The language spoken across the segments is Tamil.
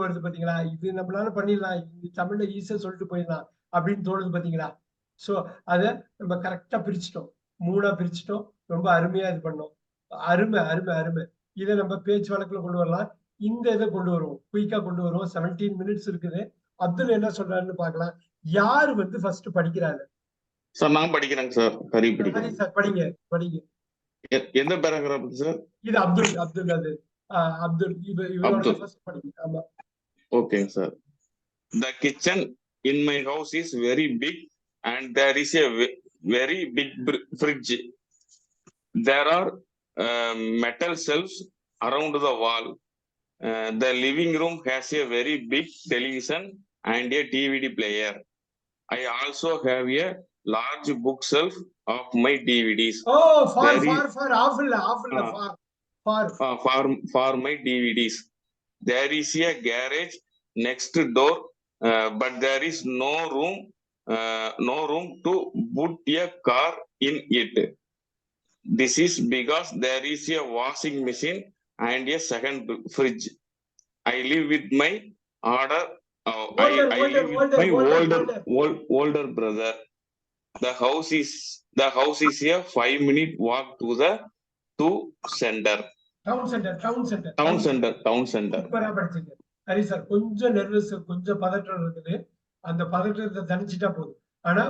வருது பாத்தீங்களா? இது நம்மளால பண்ணிடலாம். இது தமிழ்ல ஈஸியா சொல்லிட்டு போயிடலாம் அப்படின்னு தோணுது பாத்தீங்களா? சோ அத நம்ம கரெக்டா பிரிச்சுட்டோம். மூணா பிரிச்சுட்டோம். ரொம்ப அருமையா இது பண்ணோம். அருமை அருமை அருமை. இதை நம்ம பேச்சு வழக்குல கொண்டு வரலாம். இந்த இதை கொண்டு வருவோம். குயிக்கா கொண்டு வருவோம். செவன்டீன் மினிட்ஸ் இருக்குது. அப்துல் என்ன சொல்றாருன்னு பார்க்கலாம். யாரு வந்து ஃபர்ஸ்ட் படிக்கிறாரு? சார் நான் படிக்கிறேங்க சார் ஹரி படிக்கிறேன் சார் படிங்க படிங்க. எந்த பேராகிராஃப் சார் இது அப்துல் அப்துல் அது. அப்துல். இவ இவரோட. ஃபர்ஸ்ட் படிங்க ஆமா. Okay, sir. The kitchen in my house is very big and there is a very big fridge. There are uh, metal shelves around the wall. Uh, the living room has a very big television and a DVD player. I also have a large bookshelf of my DVDs. Oh, far there far! is, for, awful, awful, uh, far. For. Uh, far far for my DVDs. There is a garage next door, uh, but there is no room, uh, no room to put a car in it. This is because there is a washing machine and a second fridge. I live with my order. Uh, Older, I older, live with older, my older, older, older. old, older brother. The house is the house is a five minute walk to the to center. Town center town center Town center, town center. சூப்பரா படிச்சீங்க சரி சார் கொஞ்சம் நர்வஸ் கொஞ்சம் பதற்றம் இருக்குது. அந்த பதற்றத்தை தணிச்சிட்டா போதும். ஆனா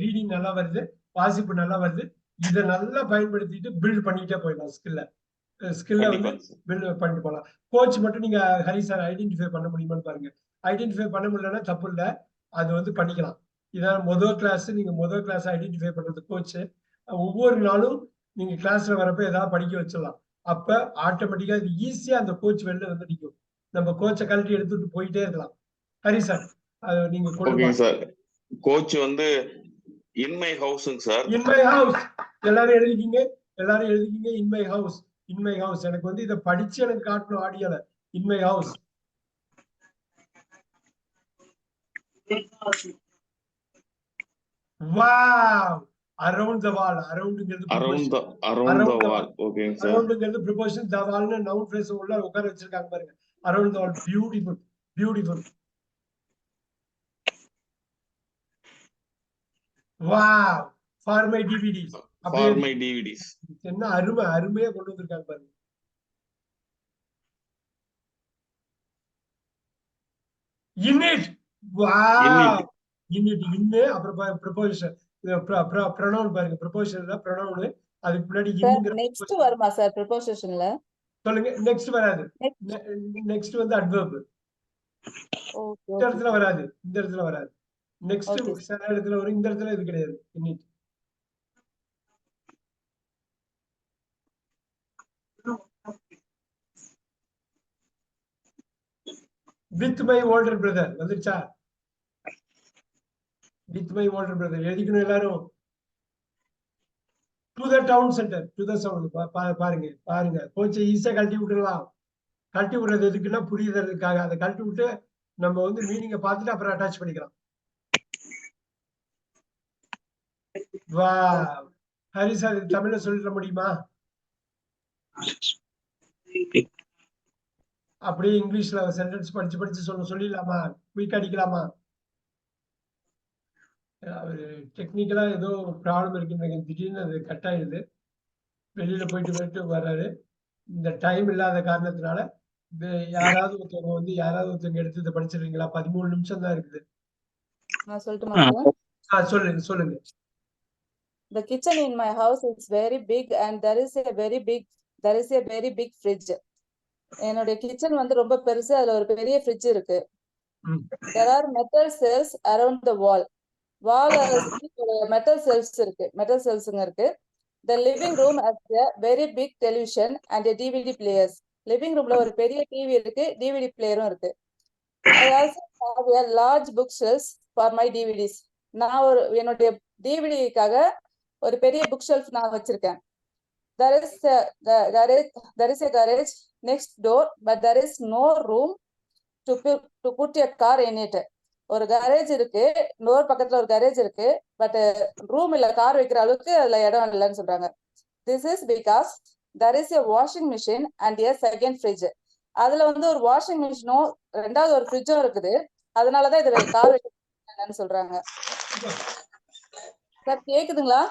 ரீடிங் நல்லா வருது வாசிப்பு நல்லா வருது. இதை நல்லா பயன்படுத்திட்டு பில்ட் பண்ணிட்டே போயிடலாம் ஸ்கில்ல ஸ்கில்ல வந்து. பில்ட் பண்ணிட்டு போகலாம். கோச் மட்டும் நீங்க ஹரி சார் ஐடென்டிஃபை பண்ண முடியுமான்னு பாருங்க. ஐடென்டிஃபை பண்ண முடியலன்னா தப்பு இல்ல. அது வந்து பண்ணிக்கலாம். இதான் முதல் கிளாஸ் நீங்க முதல் கிளாஸ் ஐடென்டிஃபை பண்றது கோச் ஒவ்வொரு நாளும் நீங்க கிளாஸ்ல வரப்ப ஏதாவது படிக்க வச்சிடலாம். அப்ப ஆட்டோமேட்டிக்கா இது ஈஸியா அந்த கோச் வெளில வந்து நிற்கும் நம்ம கோச்சை கழட்டி எடுத்துட்டு போயிட்டே இருக்கலாம். ஹரி சார் அது நீங்க சார் கோச் வந்து இன் மை ஹவுஸுங்க சார் இன் மை ஹவுஸ் எல்லாரும் எழுதிக்கிங்க. எல்லாரும் எழுதிக்கிங்க. In my house in my house எனக்கு வந்து இதை படிச்சு எனக்கு காட்டணும். ஆடியோல in my house wow around the wall அரவுண்ட்ங்கிறது around around Around the wall ஓகேங்க சார் அரவுண்ட்ங்கிறது ப்ரிப்போஷன் த வால்னு நவுன் ஃப்ரேஸ் உள்ள உட்கார வச்சிருக்காங்க பாருங்க. Around the wall beautiful beautiful wow for my DVDs for my DVDs என்ன அருமை அருமையா கொண்டு வந்திருக்காங்க பாருங்க. இன்னிட் வாவ் இன்னிட் இன்னு அப்புறம் ப்ரொபோசல் ப்ரொனவுன் பாருங்க. தான் ப்ரொனவுன். அதுக்கு முன்னாடி நெக்ஸ்ட் வருமா சார் ப்ரிப்போசிஷன்ல சொல்லுங்க நெக்ஸ்ட் வராது. நெக்ஸ்ட் வந்து அட்வர்ப் இந்த இடத்துல வராது இந்த இடத்துல வராது. நெக்ஸ்ட். சில இடத்துல வரும் இந்த இடத்துல இது கிடையாது. இன்னிட் வித் மை ஓல்டர் பிரதர் வந்துருச்சா? வித் மை ஓல்டர் பிரதர் எழுதிக்கணும் எல்லாரும். To the town center to the sound பாருங்க பாருங்க. கோச்சை ஈஸியா கழட்டி விட்டுடலாம். கழட்டி விடுறது எதுக்குன்னா புரியுறதுக்காக. அதை கழட்டி விட்டு நம்ம வந்து மீனிங்கை பார்த்துட்டு அப்புறம் அட்டாச் பண்ணிக்கலாம். வா. ஹரி சார் தமிழ்ல சொல்லிட முடியுமா? அப்படியே இங்கிலீஷ்ல சென்டென்ஸ் படிச்சு படிச்சு சொல்ல சொல்லிடலாமா? குயிக் அடிக்கலாமா? அவரு டெக்னிக்கலா ஏதோ ப்ராப்ளம் இருக்குன்னு திடீர்னு அது கட் ஆயிடுது. வெளியில போயிட்டு போயிட்டு வர்றாரு. இந்த டைம் இல்லாத காரணத்தினால இது யாராவது ஒருத்தவங்க வந்து யாராவது ஒருத்தவங்க எடுத்து இதை படிச்சிருக்கீங்களா பதிமூணு நிமிஷம் தான் இருக்குது. சொல்லுங்க சொல்லுங்க. The kitchen in my house is very big and there is a very big there is a very big fridge. என்னுடைய கிச்சன் வந்து ரொம்ப பெருசு அதுல ஒரு பெரிய ஃப்ரிட்ஜ் இருக்கு. there are metal cells around the wall. Wall metal cells இருக்கு மெட்டல் செல்ஸுங்க இருக்கு the living room has a very big television and a DVD players living ரூம்ல ஒரு பெரிய டிவி இருக்கு டிவிடி பிளேயரும் இருக்கு large book shelves for my DVDs நான் ஒரு என்னுடைய டிவிடிக்காக ஒரு பெரிய புக் ஷெல்ஃப் நான் வச்சிருக்கேன் there is a the garage there is a garage next door but there is no room to put, to put a ஒரு garage இருக்கு. இன்னொரு பக்கத்துல ஒரு garage இருக்கு. பட் ரூம் இல்ல கார் வைக்கிற அளவுக்கு அதுல இடம் இல்லைன்னு சொல்றாங்க. This is because there is a washing machine and a second fridge. அதுல வந்து ஒரு வாஷிங் மிஷினும் ரெண்டாவது ஒரு ஃப்ரிட்ஜும் இருக்குது. அதனாலதான் இது கார் என்னன்னு சொல்றாங்க. சார் கேக்குதுங்களா?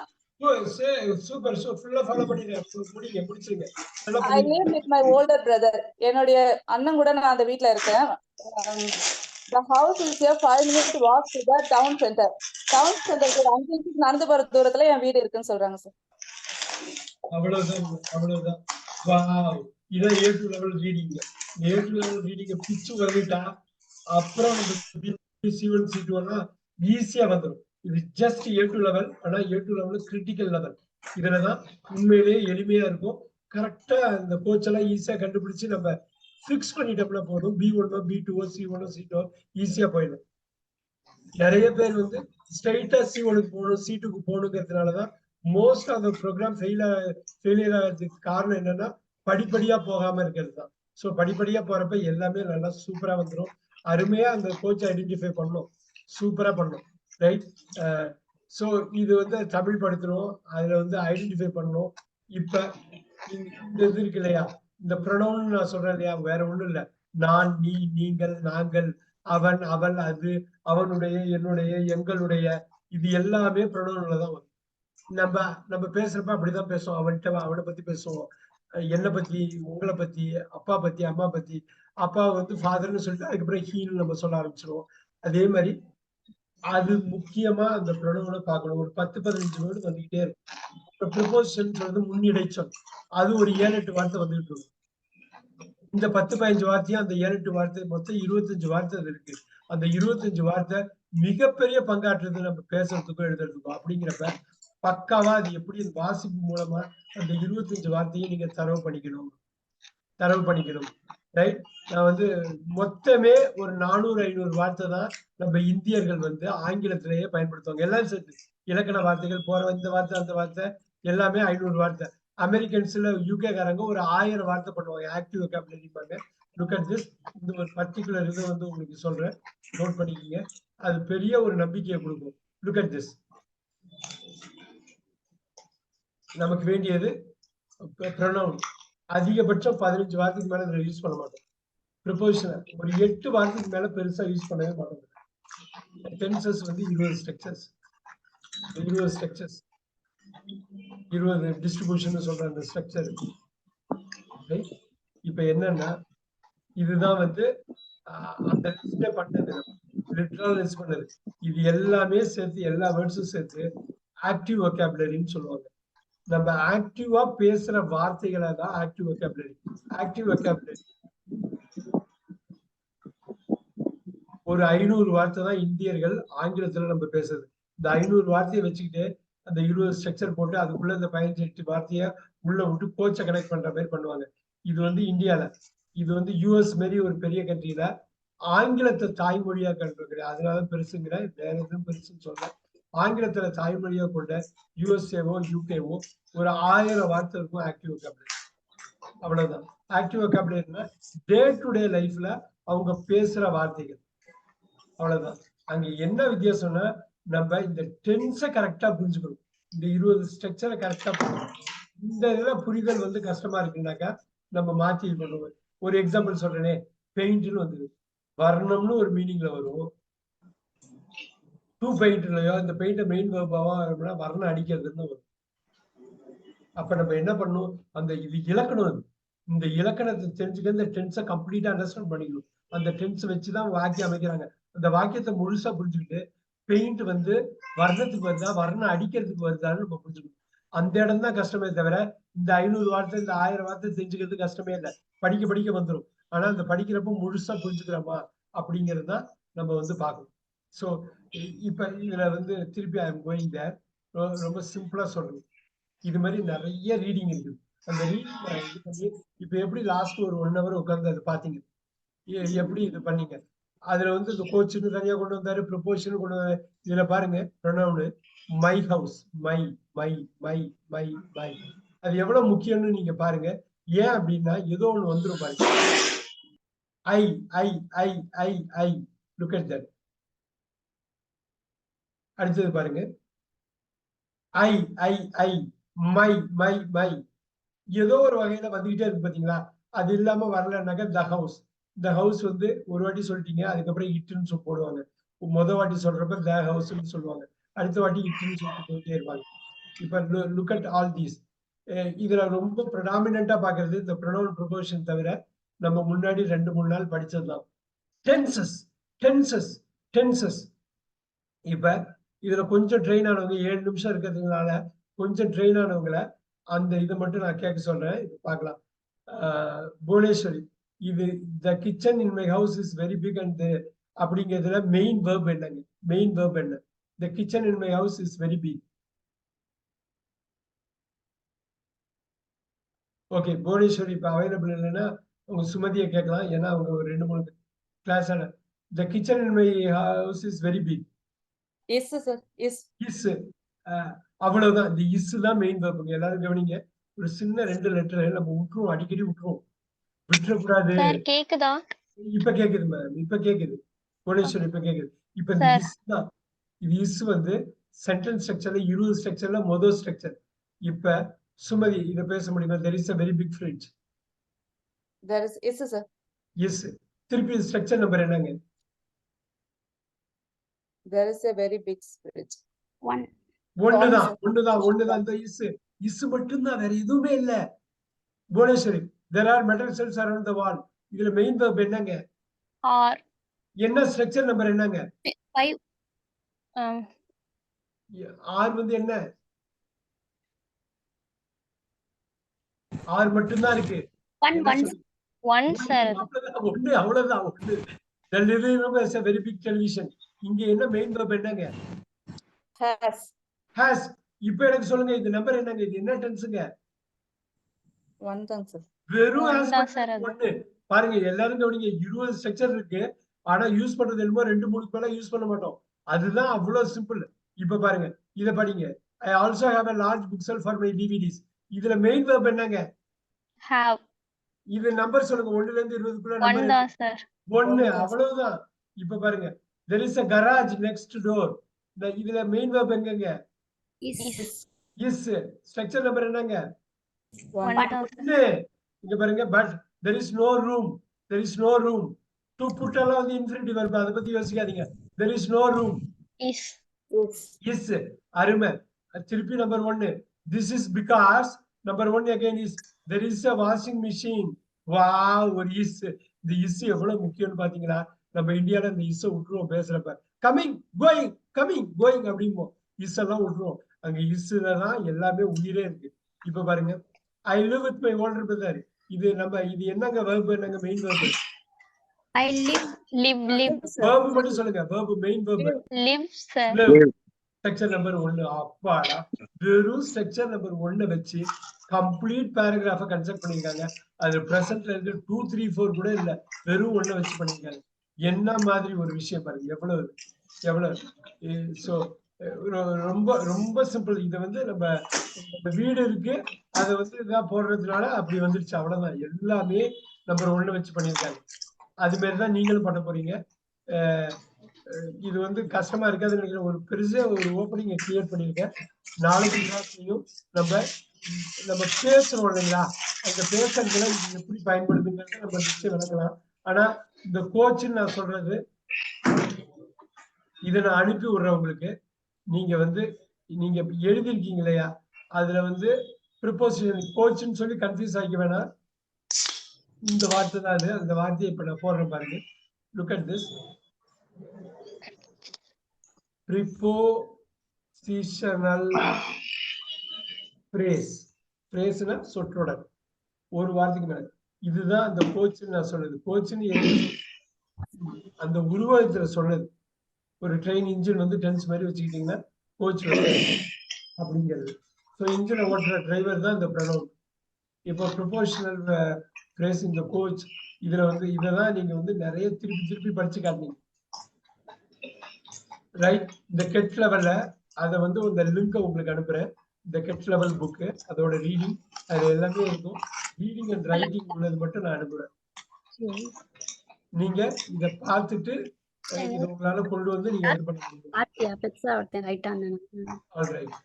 என்னுடைய அண்ணன் கூட நான் அந்த வீட்ல இருக்கேன். The house is a five minutes walk to the town center town சென்டருக்கு ஒரு அஞ்சு நிமிஷம் நடந்து போற தூரத்துல என் வீடு இருக்குன்னு சொல்றாங்க சார் அவ்வளவுதான் அவ்வளவுதான். வாவ் இதான் A two level reading A two level reading பிச்சு வந்துட்டா அப்புறம் சி ஒன் சி ஈஸியா வந்துடும் இது ஜஸ்ட் ஏ டு லெவல் ஆனா A two level critical level இதுலதான் உண்மையிலேயே எளிமையா இருக்கும். கரெக்டா இந்த கோச்செல்லாம் ஈஸியா கண்டுபிடிச்சு நம்ம ஃபிக்ஸ் பண்ணிட்டோம்னா போதும் பி ஒன்னோ பி டூவோ சி ஒன்னோ சி டூ ஈஸியா போயிடும். நிறைய பேர் வந்து ஸ்ட்ரைட்டா சி ஒனுக்கு போகணும் சி டூக்கு போகணுங்கிறதுனாலதான் most of the program fail failure ஆகிறதுக்கு காரணம் என்னன்னா படிப்படியா போகாம இருக்கிறது தான். ஸோ படிப்படியா போறப்ப எல்லாமே நல்லா சூப்பரா வந்துடும் அருமையா அந்த கோச் ஐடென்டிஃபை பண்ணும். சூப்பரா பண்ணும். ரைட் ஸோ இது வந்து தமிழ் படுத்தணும் அதுல வந்து ஐடென்டிஃபை பண்ணணும் இப்ப இந்த இது இருக்கு இல்லையா? இந்த ப்ரொனவுன் நான் சொல்றேன் இல்லையா? வேற ஒண்ணும் இல்ல. நான் நீ நீங்கள் நாங்கள் அவன் அவள் அது அவனுடைய என்னுடைய எங்களுடைய இது எல்லாமே ப்ரொனவுன்ல தான் வரும். நம்ம நம்ம பேசுறப்ப அப்படிதான் பேசுவோம். அவன்கிட்ட அவனை பத்தி பேசுவோம். என்னை பத்தி உங்களை பத்தி அப்பா பத்தி அம்மா பத்தி அப்பா வந்து ஃபாதர்னு சொல்லிட்டு அதுக்கப்புறம் ஹீன்னு நம்ம சொல்ல ஆரம்பிச்சிருவோம். அதே மாதிரி அது முக்கியமா அந்த ப்ரொனவுனை பார்க்கணும். ஒரு பத்து பதினஞ்சு வேர்டு வந்துகிட்டே இருக்கும். இப்போ ப்ரிப்போசிஷன் சொல்றது முன்னிடைச்சொல். அது ஒரு ஏழு எட்டு வார்த்தை வந்துகிட்டு இருக்கும். இந்த பத்து பதினஞ்சு வார்த்தையும் அந்த ஏழு எட்டு வார்த்தை மொத்தம் இருபத்தஞ்சு வார்த்தை அது இருக்கு. அந்த இருபத்தஞ்சு வார்த்தை மிகப்பெரிய பங்காற்றுறது நம்ம பேசுறதுக்கும் எழுதுறதுக்கும் அப்படிங்கிறப்ப பக்காவா அது எப்படி வாசிப்பு மூலமா அந்த இருபத்தஞ்சு வார்த்தையும் நீங்க தரவு பண்ணிக்கணும்? தரவு பண்ணிக்கணும். ரைட் நான் வந்து மொத்தமே ஒரு நானூறு ஐநூறு வார்த்தை தான் நம்ம இந்தியர்கள் வந்து ஆங்கிலத்திலேயே பயன்படுத்துவாங்க. எல்லாம் சேர்த்து. இலக்கண வார்த்தைகள் போற இந்த வார்த்தை அந்த வார்த்தை எல்லாமே ஐநூறு வார்த்தை. அமெரிக்கன்ஸ்ல யூகே காரங்க ஒரு ஆயிரம் வார்த்தை பண்ணுவாங்க. ஆக்டிவ் வெக்காபுலரிப்பாங்க லுக் அட் திஸ் இந்த ஒரு பர்டிகுலர் இது வந்து உங்களுக்கு சொல்றேன். நோட் பண்ணிக்கோங்க. அது பெரிய ஒரு நம்பிக்கையை கொடுக்கும். லுக் அட் திஸ் நமக்கு வேண்டியது ப்ரொனவுன் அதிகபட்சம் பதினஞ்சு வார்த்தைக்கு மேல இதுல யூஸ் பண்ண மாட்டோம். ப்ரிப்போசிஷன் ஒரு எட்டு வார்த்தைக்கு மேல பெருசா யூஸ் பண்ணவே மாட்டோம். டென்சஸ் வந்து இருபது ஸ்ட்ரக்சர்ஸ் இருபது ஸ்ட்ரக்சர்ஸ் இருபது டிஸ்ட்ரிபியூஷன் சொல்ற அந்த ஸ்ட்ரக்சர் இப்ப என்னன்னா இதுதான் வந்து அந்த லிஸ்டே பண்ணது லிட்டரல் லிஸ்ட் பண்ணது இது எல்லாமே சேர்த்து எல்லா வேர்ட்ஸும் சேர்த்து ஆக்டிவ் ஒகேபுலரின்னு சொல்லுவாங்க. நம்ம ஆக்டிவா பேசுற வார்த்தைகளை தான் ஆக்டிவ் வெக்காபுலரி ஆக்டிவ் வெக்காபுலரி ஒரு ஐநூறு வார்த்தை தான் இந்தியர்கள் ஆங்கிலத்துல நம்ம பேசுறது. இந்த ஐநூறு வார்த்தையை வச்சுக்கிட்டு அந்த இருபது ஸ்ட்ரக்சர் போட்டு அதுக்குள்ள இந்த பதினஞ்சு எட்டு வார்த்தைய உள்ள விட்டு கோச்சை கனெக்ட் பண்ற மாதிரி பண்ணுவாங்க. இது வந்து இந்தியால. இது வந்து யூஎஸ் மாரி ஒரு பெரிய கண்ட்ரியில ஆங்கிலத்தை தாய்மொழியா கண்டிருக்கிறேன் அதனால பெருசுங்கிற வேற எதுவும் பெருசுன்னு சொல்றேன் ஆங்கிலத்துல தாய்மொழியா கொண்ட யூஎஸ்ஏவோ யூகேவோ ஒரு ஆயிரம் வார்த்தை இருக்கும் ஆக்டிவ் வெக்காபுலரி அவ்வளவுதான். ஆக்டிவ் வெக்காபுலரினா டே டு டே லைஃப்ல அவங்க பேசுற வார்த்தைகள். அவ்வளவுதான். அங்க என்ன வித்தியாசம்னா நம்ம இந்த டென்ஸை கரெக்டா புரிஞ்சுக்கணும். இந்த இருபது ஸ்ட்ரக்சரை கரெக்டா இந்த இதுல புரிதல் வந்து கஷ்டமா இருக்குன்னாக்கா நம்ம மாத்தி பண்ணுவோம். ஒரு எக்ஸாம்பிள் சொல்றேனே பெயிண்ட்னு வந்தது வர்ணம்னு ஒரு மீனிங்ல வரும். டூ பெயிண்ட்லயோ இந்த பெயிண்ட மெயின் வேர்பாவா வரும்னா வர்ணம் அடிக்கிறதுன்னு வரும். அப்ப நம்ம என்ன பண்ணணும் அந்த இது இலக்கணம் அது. இந்த இலக்கணத்தை தெரிஞ்சுக்க இந்த டென்ஸை கம்ப்ளீட்டா அண்டர்ஸ்டாண்ட் பண்ணிக்கணும். அந்த டென்ஸ் வச்சுதான் வாக்கியம் அமைக்கிறாங்க. அந்த வாக்கியத்தை முழுசா புரிஞ்சுக்கிட்டு பெயிண்ட் வந்து வர்ணத்துக்கு வருதா வர்ணம் அடிக்கிறதுக்கு வருதான்னு நம்ம புரிஞ்சுக்கணும். அந்த இடம் தான் கஷ்டமே தவிர இந்த ஐநூறு வார்த்தை இந்த ஆயிரம் வார்த்தை தெரிஞ்சுக்கிறது கஷ்டமே இல்லை. படிக்க படிக்க வந்துடும் ஆனா அந்த படிக்கிறப்ப முழுசா புரிஞ்சுக்கிறோமா அப்படிங்கிறது தான் நம்ம வந்து பார்க்கணும். ஸோ இப்ப இதுல வந்து திருப்பி ஐ எம் கோயிங் தேர் ரொம்ப சிம்பிளா சொல்கிறேன் இது மாதிரி நிறைய ரீடிங் இருக்குது அந்த ரீடிங் இது பண்ணி இப்போ எப்படி லாஸ்ட் ஒரு ஒன் ஹவர் உட்கார்ந்து அதை பார்த்தீங்க? எ- எப்படி இது பண்ணீங்க? அதுல வந்து இந்த கோச்சுன்னு தனியா கொண்டு வந்தாரு ப்ரொபோஷன் கொண்டு வந்தாரு. இதுல பாருங்க pronoun my house my my my my my அது எவ்வளவு முக்கியம்னு நீங்க பாருங்க. ஏன் அப்படின்னா ஏதோ ஒண்ணு வந்துரும் பாருங்க. I I I I I look at that அடுத்தது பாருங்க. I I I my my my ஏதோ ஒரு வகையில வந்துகிட்டே இருக்கு பாத்தீங்களா? அது இல்லாம வரலன்னாக்க த ஹவுஸ் த ஹவுஸ் வந்து ஒரு வாட்டி சொல்லிட்டீங்க அதுக்கப்புறம் இட்டுன்னு சொல்ல போடுவாங்க. முத வாட்டி சொல்றப்ப த ஹவுஸ்ன்னு சொல்லுவாங்க. அடுத்த வாட்டி இட்டுன்னு சொல்லிட்டு போயிட்டே இருப்பாங்க. இப்ப லுக் அட் ஆல் தீஸ் இதுல ரொம்ப ப்ரடாமினா பாக்குறது இந்த ப்ரொனவுன் ப்ரொபோஷன் தவிர நம்ம முன்னாடி ரெண்டு மூணு நாள் படிச்சதுதான். டென்சஸ் டென்சஸ் டென்சஸ் இப்ப இதுல கொஞ்சம் ட்ரெயின் ஆனவங்க ஏழு நிமிஷம் இருக்கிறதுனால கொஞ்சம் ட்ரெயின் ஆனவங்கள அந்த இதை மட்டும் நான் கேட்க சொல்றேன். இது பார்க்கலாம். ஆஹ் புவனேஸ்வரி இது the kitchen in my house is very big and அப்படிங்கிறதுல மெயின் வேர்ப் என்னங்க? மெயின் வேர்ப் என்ன? The kitchen in my house is very big okay Bhuvaneswari இப்போ அவைலபிள் இல்லைன்னா உங்க சுமதியை கேட்கலாம். ஏன்னா அவங்க ஒரு ரெண்டு மூணு class the kitchen in my house is very big is sir is is அவ்வளவுதான். இந்த இஸ் தான் மெயின் வேர்புங்க எல்லாரும் கவனிங்க. ஒரு சின்ன ரெண்டு லெட்டர் நம்ம விட்டுருவோம். அடிக்கடி விட்டுருவோம். விட்டுறக்கூடாது. சார் கேக்குதா? இப்ப கேக்குது மேம் இப்ப கேக்குது. புவனேஸ்வர் இப்ப கேக்குது. இப்ப இந்த. இஸ் தான். இது இஸ் வந்து சென்டென்ஸ் ஸ்ட்ரக்சர்ல இருபது ஸ்ட்ரக்சர்ல மொதல் ஸ்ட்ரக்சர் இப்ப சுமதி இத பேச முடியுமா? There is a very big fridge there is is sir yes திருப்பி ஸ்ட்ரக்சர் நம்பர் என்னங்க? There is a very big fridge one ஒண்ணுதான். ஒண்ணுதான் ஒண்ணுதான். இந்த இஸ் இஸ் மட்டும்தான் வேற எதுவுமே இல்ல. Bhuvaneswari there are metal cells around the wall இதுல மெயின் verb என்னங்க? ஆர் என்ன ஸ்ட்ரக்சர் நம்பர் என்னங்க? ஃபைவ் ஆர் வந்து என்ன? ஆர் மட்டும்தான் இருக்கு. ஒன் ஒன் ஒன் சார் அவ்வளவுதான் ஒண்ணு அவ்வளவுதான் ஒண்ணு. The living room இங்க என்ன மெயின் verb என்னங்க? Has. இப்ப எனக்கு சொல்லுங்க இந்த நம்பர் என்னங்க? இது என்ன டென்ஸுங்க வெறும். ஒண்ணு. பாருங்க எல்லாரும் கவனிங்க இருபது ஸ்ட்ரக்சர் இருக்கு. ஆனா யூஸ் பண்றது என்னமோ ரெண்டு மூணு மேல யூஸ் பண்ண மாட்டோம். அதுதான் அவ்வளவு சிம்பிள் இப்ப பாருங்க இத படிங்க. I also have a large book cell for my DVDs இதுல மெயின் verb என்னங்க? ஹாவ் இது நம்பர் சொல்லுங்க ஒண்ணுல இருந்து இருபதுக்குள்ள நம்பர் தான். அவ்வளவுதான். இப்ப பாருங்க there is a garage next door. இந்த இதுல மெயின் verb எங்கங்க? இஸ் ஸ்ட்ரக்சர் நம்பர் என்னங்க? இங்க பாருங்க but there is no room there is no room to put எல்லாம் வந்து இன்ஃபினிட்டி verb. அதை பத்தி யோசிக்காதீங்க. There is no room is is. Is அருமை. திருப்பி நம்பர் ஒன்னு this is because number one again is there is a washing machine வா ஒரு இஸ் இந்த இஸ் எவ்வளவு முக்கியம்னு பாத்தீங்களா? நம்ம இந்தியால இந்த இஸ் விட்டுருவோம் பேசுறப்ப. கமிங் கோயிங் கமிங் கோயிங் அப்படிம்போம் இஸ் எல்லாம் விட்டுருவோம். அங்க இஸ்ல தான் எல்லாமே உயிரே இருக்கு. இப்ப பாருங்க. I live with my older brother இது நம்ம இது என்னங்க verb என்னங்க main verb? I live live live verb மட்டும் சொல்லுங்க. Verb main verb. Live sir structure number ஒன்னு அப்பாடா. வெறும் ஸ்ட்ரக்சர் நம்பர் ஒன்னு வச்சு கம்ப்ளீட் பேராகிராஃப கன்ஸ்ட்ரக்ட் பண்ணிருக்காங்க அது பிரசன்ட்ல இருந்து டூ த்ரீ ஃபோர் கூட இல்ல. வெறும் ஒண்ணு வச்சு பண்ணிருக்காங்க என்ன மாதிரி ஒரு விஷயம் பாருங்க. எவ்வளவு எவ்வளவு? சோ ரொம்ப ரொம்ப சிம்பிள் இதை வந்து நம்ம வீடு இருக்கு. அதை வந்து இதான் போடுறதுனால அப்படி வந்துருச்சு. அவ்வளவுதான். எல்லாமே நம்பர் ஒண்ணு வச்சு பண்ணியிருக்காங்க. அது மாதிரிதான் நீங்களும் பண்ண போறீங்க. இது வந்து கஷ்டமா இருக்காது நினைக்கிறேன். ஒரு பெருசா ஒரு ஓப்பனிங் கிளியர் பண்ணியிருக்கேன். நாளைக்கு கிளாஸ்லையும் நம்ம நம்ம பேசுறோம் இல்லைங்களா? அந்த பேசுறதுல எப்படி பயன்படுதுங்கிறத நம்ம நிச்சயம் விளக்கலாம். ஆனா இந்த கோச்சுன்னு நான் சொல்றது இதை நான் அனுப்பி விடுறேன் உங்களுக்கு. நீங்க வந்து நீங்க எழுதிருக்கீங்க இல்லையா? அதுல வந்து ப்ரிப்போசிஷன் கோச்சுன்னு சொல்லி கன்ஃபியூஸ் ஆகிக்க வேணாம். இந்த வார்த்தை தான் அது. அந்த வார்த்தையை இப்ப நான் போடுறேன் பாருங்க. Look at this prepositional phrase பிரேஸ்னா சொற்றொடர். ஒரு வார்த்தைக்கு மேலே. இதுதான் அந்த கோச்சுன்னு நான் சொல்றது. கோச்சுன்னு அந்த உருவகத்துல சொல்றது. ஒரு ட்ரெயின் இன்ஜின் வந்து டென்ஸ் மாதிரி வச்சுக்கிட்டீங்கன்னா கோச் அப்படிங்கிறது. ஸோ இன்ஜினை ஓட்டுற டிரைவர் தான் இந்த பிரணவ் இப்போ ப்ரொபோஷனல் பிரேஸ் இந்த கோச் இதுல வந்து இதெல்லாம் நீங்க வந்து நிறைய திருப்பி திருப்பி படிச்சு காட்டினீங்க. ரைட் இந்த கெட் லெவல்ல அதை வந்து இந்த லிங்கை உங்களுக்கு அனுப்புறேன். இந்த கெட் லெவல் புக்கு அதோட ரீடிங் அது எல்லாமே இருக்கும். ரீடிங் அண்ட் ரைட்டிங் உள்ளது மட்டும் நான் அனுப்புறேன். நீங்க இத பார்த்துட்டு இதை உங்களால கொண்டு வந்து நீங்க இது பண்ண முடியும். ஆல்ரைட்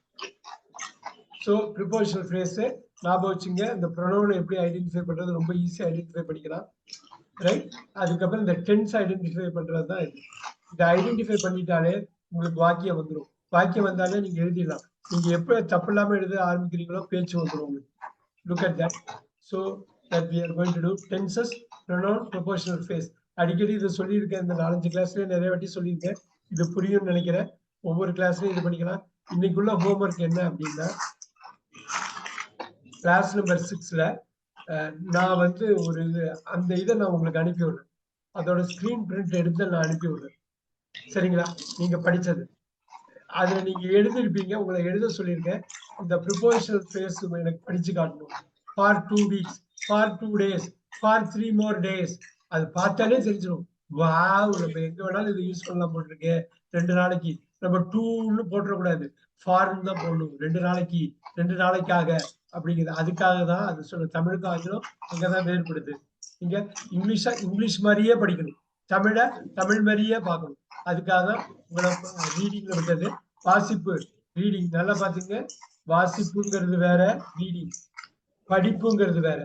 ஸோ ப்ரிப்போசிஷனல் ஃப்ரேஸ் ஞாபகம் வச்சுங்க. இந்த ப்ரொனவுனை எப்படி ஐடென்டிஃபை பண்றது? ரொம்ப ஈஸியா ஐடென்டிஃபை பண்ணிக்கலாம். ரைட் அதுக்கப்புறம் இந்த டென்ஸ் ஐடென்டிஃபை பண்றது தான் இது. இதை ஐடென்டிஃபை பண்ணிட்டாலே உங்களுக்கு வாக்கியம் வந்துடும் வாக்கியம் வந்தாலே நீங்க எழுதிடலாம். நீங்க எப்ப தப்பு இல்லாம எழுத ஆரம்பிக்கிறீங்களோ பேச்சு வந்துடும் உங்களுக்கு. Look at that so that we are going to do tenses pronoun prepositional phrase அடிக்கடி இதை சொல்லியிருக்கேன். இந்த நாலஞ்சு கிளாஸ்லயே நிறைய வாட்டி சொல்லியிருக்கேன். இது புரியும்னு நினைக்கிறேன். ஒவ்வொரு கிளாஸ்லயும் இது பண்ணிக்கலாம். இன்னைக்குள்ள ஹோம்ஒர்க் என்ன அப்படின்னா கிளாஸ் நம்பர் சிக்ஸ்ல நான் வந்து ஒரு இது அந்த இதை நான் உங்களுக்கு அனுப்பி விடுறேன் அதோட ஸ்கிரீன் பிரிண்ட் எடுத்து நான் அனுப்பி விடுறேன் சரிங்களா? நீங்க படிச்சது. அதுல நீங்க எழுதிருப்பீங்க உங்களை எழுத சொல்லியிருக்கேன். இந்த ப்ரிப்போஷனல் ஃபேஸ் எனக்கு படிச்சு காட்டணும். For two weeks for two days for three more days அது பார்த்தாலே தெரிஞ்சிடும். வாவ் நம்ம எங்க வேணாலும் இதை யூஸ் பண்ணலாம் போட்டிருக்கு ரெண்டு நாளைக்கு. நம்ம டூன்னு போட்டுறக்கூடாது. ஃபார்ன்னு தான் போடணும். ரெண்டு நாளைக்கு ரெண்டு நாளைக்காக அப்படிங்கிறது அதுக்காக தான் அது சொல்ல தமிழுக்கு ஆங்கிலம் அங்கதான் வேறுபடுது. இங்க இங்கிலீஷா இங்கிலீஷ் மாதிரியே படிக்கணும். தமிழை தமிழ் மாதிரியே பார்க்கணும். அதுக்காக தான் உங்களை ரீடிங்ல விட்டது. வாசிப்பு ரீடிங் நல்லா பாத்துங்க வாசிப்புங்கிறது வேற ரீடிங் படிப்புங்கிறது வேற.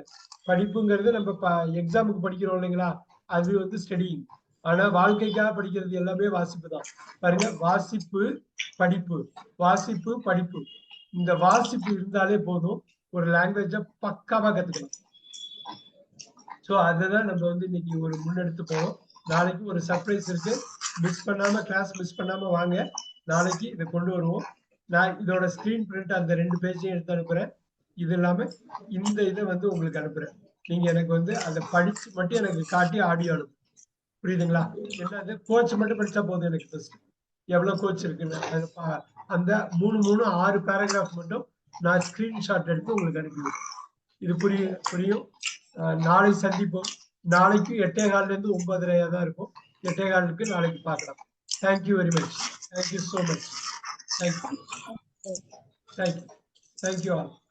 படிப்புங்கிறது நம்ம எக்ஸாமுக்கு படிக்கிறோம் இல்லைங்களா? அது வந்து ஸ்டடிங் ஆனா வாழ்க்கைக்காக படிக்கிறது எல்லாமே வாசிப்பு தான். பாருங்க வாசிப்பு படிப்பு. வாசிப்பு படிப்பு. இந்த வாசிப்பு இருந்தாலே போதும். ஒரு லாங்குவேஜ பக்காவா கத்துக்கலாம். சோ அதுதான் நம்ம வந்து இன்னைக்கு ஒரு முன்னெடுத்து போவோம் நாளைக்கு ஒரு சர்ப்ரைஸ் இருக்கு. மிஸ் பண்ணாம கிளாஸ் மிஸ் பண்ணாம வாங்க. நாளைக்கு இதை கொண்டு வருவோம். நான் இதோட ஸ்கிரீன் பிரிண்ட் அந்த ரெண்டு பேஜையும் எடுத்து அனுப்புறேன். இது இல்லாம இந்த இதை வந்து உங்களுக்கு அனுப்புறேன். நீங்க எனக்கு வந்து அதை படிச்சு மட்டும் எனக்கு காட்டி ஆடியோ அனுப்பு. புரியுதுங்களா? என்னது? கோச் மட்டும் படிச்சா போதும் எனக்கு ஃபர்ஸ்ட் எவ்வளவு கோச் இருக்குன்னு. பா- அந்த மூணு மூணு ஆறு பேராகிராஃப் மட்டும் நான் ஸ்கிரீன்ஷாட் எடுத்து உங்களுக்கு அனுப்பிவிடுவேன் இது புரியும்? புரியும் நாளை சந்திப்போம். நாளைக்கு எட்டே கால்ல இருந்து ஒன்பதரையா தான் இருக்கும். எட்டே காலுக்கு நாளைக்கு பார்க்கலாம். Thank you very much Thank you so much. Thank you. Thank you. Thank you all.